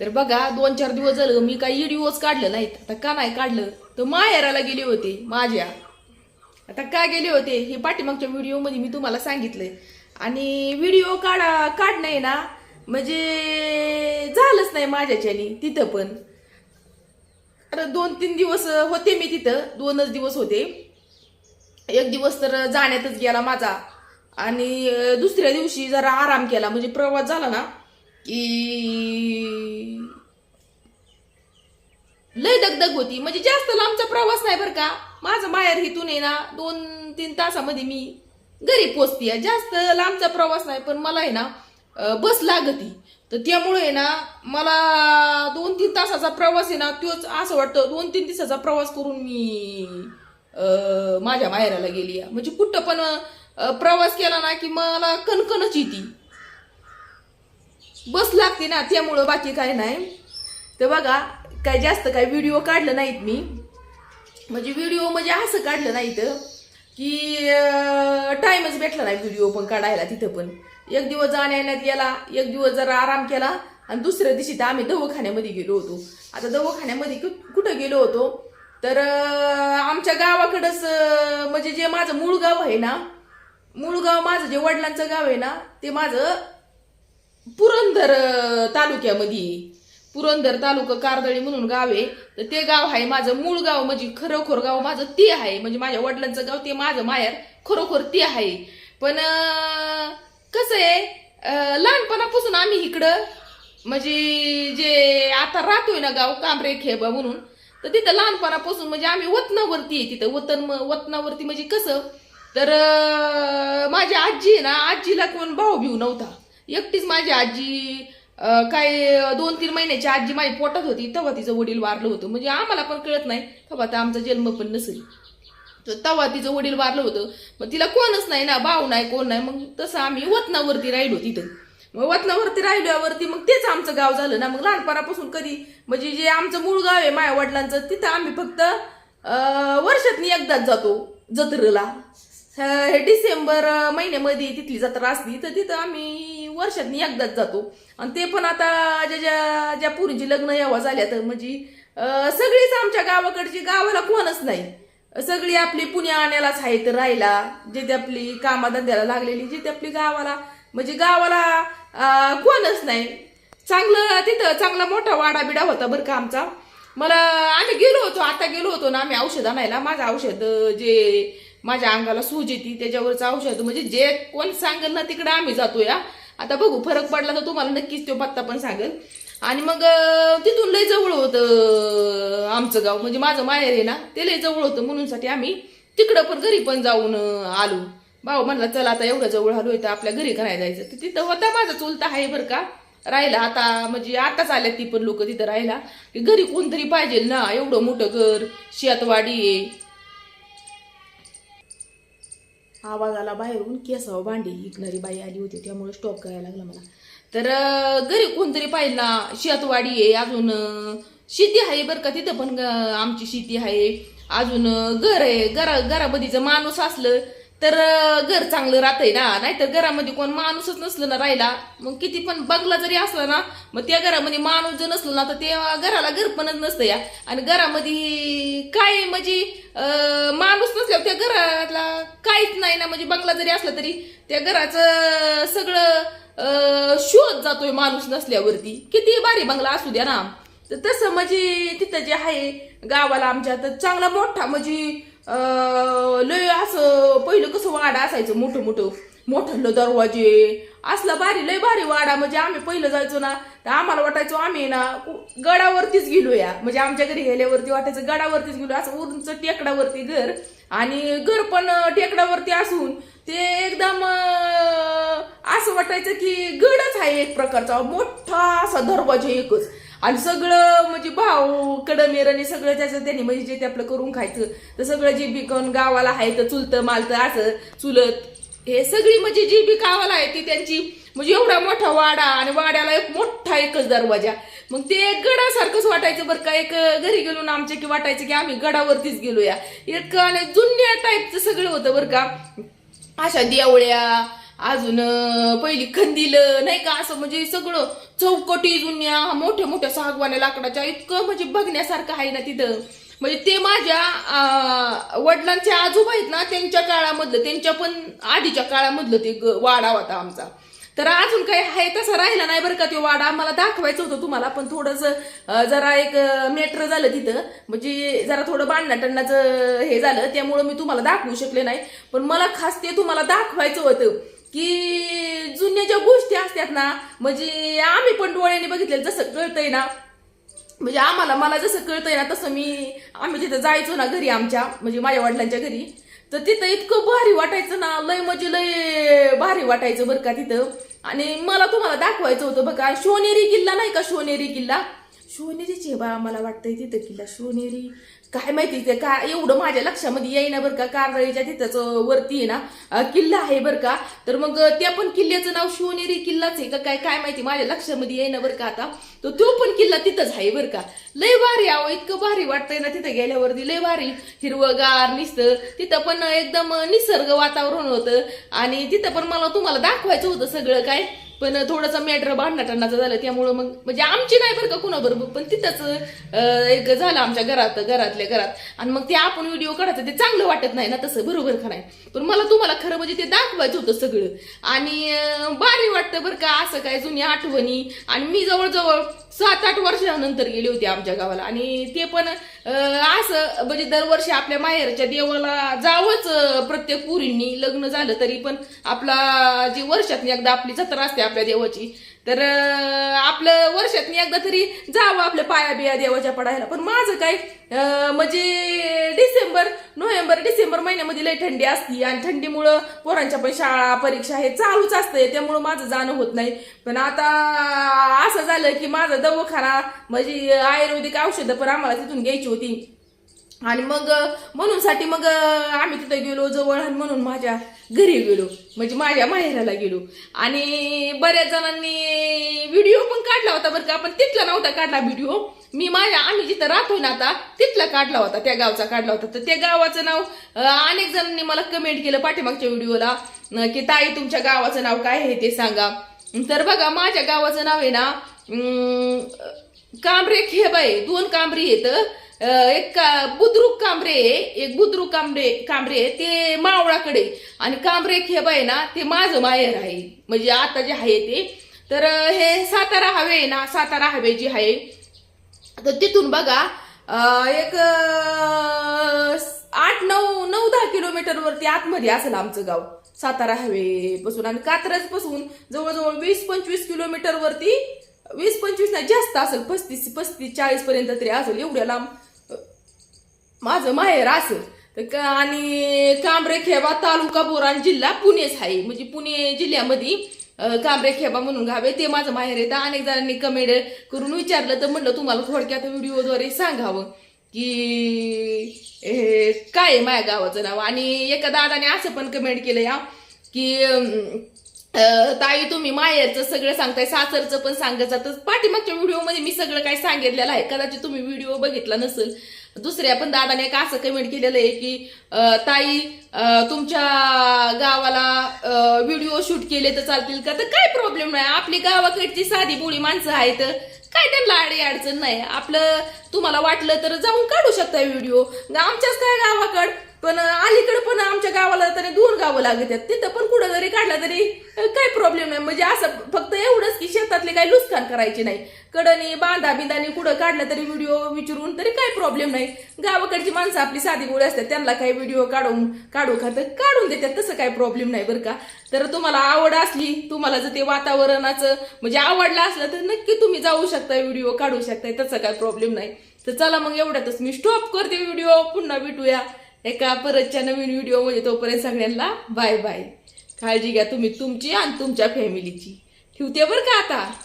तर बघा दोन चार दिवस झालं मी काही व्हिडिओज काढलं नाहीत. आता का नाही काढलं? तर माहेराला गेले होते माझ्या. आता का गेले होते? हे पाठीमागच्या व्हिडिओमध्ये मी तुम्हाला सांगितलंय. आणि व्हिडिओ काढा काढणं आहे ना म्हणजे झालंच नाही माझ्याच्यानी तिथं पण. अरे दोन तीन दिवस होते मी तिथं दोनच दिवस होते. एक दिवस तर जाण्यातच गेला माझा. आणि दुसऱ्या दिवशी जरा आराम केला म्हणजे प्रवास झाला ना की लय दगदग होती. म्हणजे जास्त लांबचा प्रवास नाही बरं का. माझं माहेर हिथून आहे ना दोन तीन तासामध्ये मी घरी पोचते जास्त लांबचा प्रवास नाही पण मला आहे ना बस लागती. तर त्यामुळे आहे ना मला दोन तीन तासाचा प्रवास आहे ना तोच असं वाटतं दोन तीन दिवसाचा प्रवास करून मी माझ्या माहेराला गेली आहे. म्हणजे कुठं पण प्रवास केला ना की मला कणकणच येते. बस लागते ना त्यामुळं बाकी काय नाही. तर बघा काय जास्त काय व्हिडिओ काढलं नाहीत मी. म्हणजे व्हिडिओ म्हणजे असं काढलं नाही तर की टाईमच भेटला नाही व्हिडिओ पण काढायला तिथं पण. एक दिवस जाण्यात गेला एक दिवस जरा आराम केला आणि दुसऱ्या दिवशी तर आम्ही दवाखान्यामध्ये गेलो होतो. आता दवाखान्यामध्ये कुठं गेलो होतो? तर आमच्या गावाकडंच म्हणजे जे माझं मूळ गाव आहे ना मूळ गाव माझं जे वडिलांचं गाव आहे ना ते माझं पुरंदर तालुक्यामध्ये. पुरंदर तालुका कारदळी म्हणून गाव आहे. तर ते गाव आहे माझं मूळ गाव म्हणजे खरोखर गाव माझं ते आहे. म्हणजे माझ्या वडिलांचं गाव ते माझं माहेर खरोखर ते आहे. पण कसं आहे लहानपणापासून आम्ही इकडं म्हणजे जे आता राहतोय ना गाव कांबरे खेबा म्हणून तर तिथं लहानपणापासून म्हणजे आम्ही वतनावरती आहे तिथं. वतन वतनावरती म्हणजे कसं तर माझी आजी आहे ना आजीला कोण भाऊ भिऊ नव्हता. एकटीच माझी आजी काय दोन तीन महिन्याची आजी माझी पोटात होती तेव्हा तिचं वडील वारलं होतं. म्हणजे आम्हाला पण कळत नाही तेव्हा तर आमचा जन्म पण नसेल. तर तेव्हा तिचं वडील वारलं होतं. मग तिला कोणच नाही ना भाऊ नाही कोण नाही. मग तसं आम्ही वतनावरती राहिलो तिथं. मग वतनावरती राहिल्यावरती मग तेच आमचं गाव झालं ना. मग लहानपणापासून कधी म्हणजे जे आमचं मूळ गाव आहे माझ्या वडिलांचं तिथं आम्ही फक्त वर्षातनी एकदाच जातो जत्रेला. हे डिसेंबर महिन्यामध्ये तिथली जत्रा असली तर तिथं आम्ही वर्षातनी एकदाच जातो. आणि ते पण आता ज्या ज्या ज्या पुरीची लग्न यावा झाल्या तर म्हणजे सगळीच आमच्या गावाकडची गावाला कोणच नाही. सगळी आपली पुण्या आण्यालाच आहेत राहिला जे ते आपली कामाधंद्याला लागलेली जे ते आपली गावाला म्हणजे गावाला कोणच नाही. चांगलं तिथं चांगला मोठा वाडा बिडा होता बरं का आमचा. मला आम्ही गेलो होतो आता गेलो होतो ना आम्ही औषध आणायला. माझं औषध जे माझ्या अंगाला सूज येते त्याच्यावरचं औषध म्हणजे जे कोण सांगेल ना तिकडं आम्ही जातो या आता बघू फरक पडला तर तुम्हाला नक्कीच तो पत्ता पण सांगेल. आणि मग तिथून लय जवळ होतं आमचं गाव. म्हणजे माझं माहेर आहे ना ते लय जवळ होतं. म्हणूनसाठी आम्ही तिकडं पण घरी पण जाऊन आलो. भाऊ म्हणला चला आता एवढं जवळ आलो तर आपल्या घरी करायला जायचं. तर तिथं होता माझा चुलता आहे बरं का. राहिला आता म्हणजे आताच आल्या ती पण लोक तिथं राहिला की घरी कोणतरी पाहिजे ना एवढं मोठं घर शेतवाडी आहे. आवाज आला बाहेरून केसावर भांडी विकणारी बाई आली होती त्यामुळे स्टॉप करायला लागला मला. तर घरी कोणतरी पाहिजे ना शेतवाडी आहे अजून शेती आहे बरं का तिथं पण आमची शेती आहे. अजून घर आहे घरा घरामध्ये जर माणूस असलं तर घर चांगलं राहतंय ना. नाहीतर घरामध्ये कोण माणूसच नसलं ना राहिला मग किती पण बंगला जरी असला ना मग त्या घरामध्ये माणूस जर नसलं ना तर ते घराला घरपणच नसतं या. आणि घरामध्ये काय म्हणजे नसल्यावर त्या घराला काहीच नाही ना म्हणजे बंगला जरी असला तरी त्या घराचं सगळं शोध जातोय माणूस नसल्यावरती. किती भारी बंगला असू द्या ना. तर तसं म्हणजे तिथं जे आहे गावाला आमच्या तर चांगला मोठा म्हणजे लय असं पहिलं कसं वाडा असायचं मोठं मोठं मोठं दरवाजे. असला भारी लय भारी वाडा. म्हणजे आम्ही पहिलं जायचो ना तर आम्हाला वाटायचो आम्ही ना गडावरतीच गेलो या. म्हणजे आमच्या घरी गेल्यावरती वाटायचं गडावरतीच गेलो. असं उंच टेकडावरती घर आणि घर पण टेकडावरती असून ते एकदम असं वाटायचं की गडच आहे एक प्रकारचा. मोठा असा दरवाजा एकच. आणि सगळं म्हणजे भाऊ कडमेरणी सगळं त्याचं त्यांनी म्हणजे जे ते आपलं करून खायचं. तर सगळं जे बी गावाला आहे तर चुलतं मालतं असं चुलत हे सगळी म्हणजे जी बी गावाला आहे ती त्यांची म्हणजे एवढा मोठा वाडा आणि वाड्याला एक मोठा एकच दरवाजा. मग ते एक गडासारखंच वाटायचं बरं का एक घरी गेलो ना आमच्या की वाटायचं की आम्ही गडावरतीच गेलो या एक आणि जुन्या टाईपचं सगळं होतं बरं का. अशा देवळ्या अजून पहिली खंदील नाही का असं म्हणजे सगळं चौकटी जुन्या मोठ्या मोठ्या सागवान्या लाकडाच्या इतकं म्हणजे बघण्यासारखं आहे ना तिथं. म्हणजे ते माझ्या वडिलांचे आजोबा आहेत ना त्यांच्या काळामधलं त्यांच्या पण आधीच्या काळामधलं ते वाडा होता आमचा. तर अजून काही आहे तसा राहिला नाही बरं का तो वाडा. मला दाखवायचं होतं तुम्हाला पण थोडस जरा एक मेट्र झालं तिथं. म्हणजे जरा थोडं बांधण्याटण्याचं हे झालं त्यामुळं मी तुम्हाला दाखवू शकले नाही. पण मला खास ते तुम्हाला दाखवायचं होतं की जुन्या ज्या गोष्टी असतात ना म्हणजे आम्ही पण डोळ्याने बघितले जसं कळतंय ना म्हणजे आम्हाला मला जसं कळतंय ना तसं मी आम्ही तिथं जायचो ना घरी आमच्या म्हणजे माझ्या वडिलांच्या घरी तर तिथं इतकं भारी वाटायचं ना लय म्हणजे लय भारी वाटायचं बरं का तिथं. आणि मला तुम्हाला दाखवायचं होतं बघा शिवनेरी किल्ला नाही का शोनेरी किल्ला? शिवनेरीची आहे बा मला वाटतंय तिथं किल्ला शिवनेरी काय माहिती ते का? एवढं माझ्या लक्षामध्ये येईना बरं का कारळीच्या तिथंच वरती आहे ना. किल्ला आहे बरं का. तर मग त्या पण किल्ल्याचं नाव शिवनेरी किल्लाच आहे का काय? काय माहिती माझ्या लक्षामध्ये येईना बरं का आता. तर तो पण किल्ला तिथंच आहे बरं का. लय भारी आहो इतकं भारी वाटतंय ना तिथं गेल्यावरती. लय भारी. हिरवगार निसतं. तिथं पण एकदम निसर्ग वातावरण होतं. आणि तिथं पण मला तुम्हाला दाखवायचं होतं सगळं काय? पण थोडंसं मॅटर भांडणाटणाचं झालं त्यामुळं मग म्हणजे आमची नाही बरं का कुणाबरोबर पण तिथंच एक झालं आमच्या घरात घरातल्या घरात. आणि मग ते आपण व्हिडिओ काढायचं ते चांगलं वाटत नाही ना तसं बरोबर का नाही? पण मला तुम्हाला खरं म्हणजे ते दाखवायचं होतं सगळं. आणि भारी वाटतं बरं का असं काय जुन्या आठवणी. आणि मी जवळजवळ सात आठ वर्षानंतर गेली होती आमच्या गावाला. आणि ते पण असं म्हणजे दरवर्षी आपल्या माहेरच्या देवाला जावंच प्रत्येक पुरींनी लग्न झालं तरी पण आपला जी वर्षात एकदा आपली जत्रा असते आपल्या देवाची. तर आपलं वर्षातनी एकदा तरी जावं आपल्या पाया बिया देवाच्या पडायला. पण माझं काय म्हणजे डिसेंबर नोव्हेंबर डिसेंबर महिन्यामध्ये लय थंडी असती आणि थंडीमुळं पोरांच्या पण शाळा परीक्षा हे चालूच असते त्यामुळं माझं जाणं होत नाही. पण आता असं झालं की माझा दवाखाना म्हणजे आयुर्वेदिक औषधं पण आम्हाला तिथून घ्यायची होती. आणि मग म्हणून साठी मग आम्ही तिथं गेलो जवळ आणि म्हणून माझ्या घरी गेलो. म्हणजे माझ्या माहेराला गेलो. आणि बऱ्याच जणांनी व्हिडिओ पण काढला होता बरं का. पण तिथला नव्हता काढला व्हिडिओ मी माझ्या आम्ही जिथं राहतोय ना आता तिथला काढला होता त्या गावचा काढला होता. तर त्या गावाचं नाव अनेक जणांनी मला कमेंट केलं पाठीमागच्या व्हिडिओला की ताई तुमच्या गावाचं नाव काय आहे ते सांगा. तर बघा माझ्या गावाचं नाव आहे ना कांबरे खेब आहे दोन कांबरी आहेत. एक का- बुद्रुक कांबरे आहे एक बुद्रुक कांबरे कांबरे ते मावळाकडे आणि कांबरे खेब आहे ना ते माझं माहेर आहे. म्हणजे आता जे आहे ते. तर हे सातारा हवे आहे ना सातारा हवे जी आहे. तर तिथून बघा एक आठ नऊ नऊ दहा किलोमीटर वरती आतमध्ये असेल आमचं गाव. सातारा हवे पासून आणि कात्रजपासून जवळजवळ वीस पंचवीस किलोमीटर वरती वीस पंचवीस नाही जास्त असेल पस्तीस पस्तीस चाळीस पर्यंत तरी असेल एवढ्या लांब माझं माहेर असेल तर का- आणि कांबरेखेबा तालुका बोरान जिल्हा पुणेच आहे म्हणजे पुणे जिल्ह्यामध्ये अं, कांबरे खेबा म्हणून घावे ते माझं माहेर येतं अनेक जणांनी कमेंट करून विचारलं तर म्हणलं तुम्हाला थोडक्यात व्हिडिओद्वारे सांगावं की हे, काय आहे माझ्या गावाचं नाव आणि एका दादाने असं पण कमेंट केलं या की ताई तुम्ही माहेरचं सगळं सांगताय सासरचं पण सांगत जातं पाठीमागच्या व्हिडिओमध्ये मी सगळं काय सांगितलेलं आहे. कदाचित तुम्ही व्हिडिओ बघितला नसेल. दुसऱ्या पण दादाने एक असं कमेंट केलेलं आहे की ताई तुमच्या गावाला व्हिडिओ शूट केले तर चालतील का? तर काय प्रॉब्लेम नाही. आपली गावाकडची साधी बोळी माणसं आहेत. काय त्यांना अडी अडचण नाही. आपलं तुम्हाला वाटलं तर जाऊन काढू शकता व्हिडिओ. आमच्याच काय गावाकड पण अलीकडे पण आमच्या गावाला तरी दोन गावं लागत आहेत. तिथं पण कुठं जरी काढला तरी काही प्रॉब्लेम नाही म्हणजे असं फक्त एवढंच की शेतातले काही नुकसान करायचे नाही. कडनी बांधा बिंदानी कुठं काढलं तरी व्हिडिओ विचारून तरी काही प्रॉब्लेम नाही. गावाकडची माणसं आपली साधी गोळी असतात त्यांना काही व्हिडिओ काढून काढू खात काढून देतात. तसं काही प्रॉब्लेम नाही बरं का? तर तुम्हाला आवड असली तुम्हाला जर ते वातावरणाचं म्हणजे आवडलं असलं तर नक्की तुम्ही जाऊ शकता व्हिडिओ काढू शकताय. तसं काही प्रॉब्लेम नाही. तर चला मग एवढ्यातच मी स्टॉप करते व्हिडिओ पुन्हा भेटूया. एका परतच्या नवीन व्हिडिओमध्ये तोपर्यंत सगळ्यांना बाय बाय काळजी घ्या तुम्ही तुमची आणि तुमच्या फॅमिलीची ठेवते बरं का आता?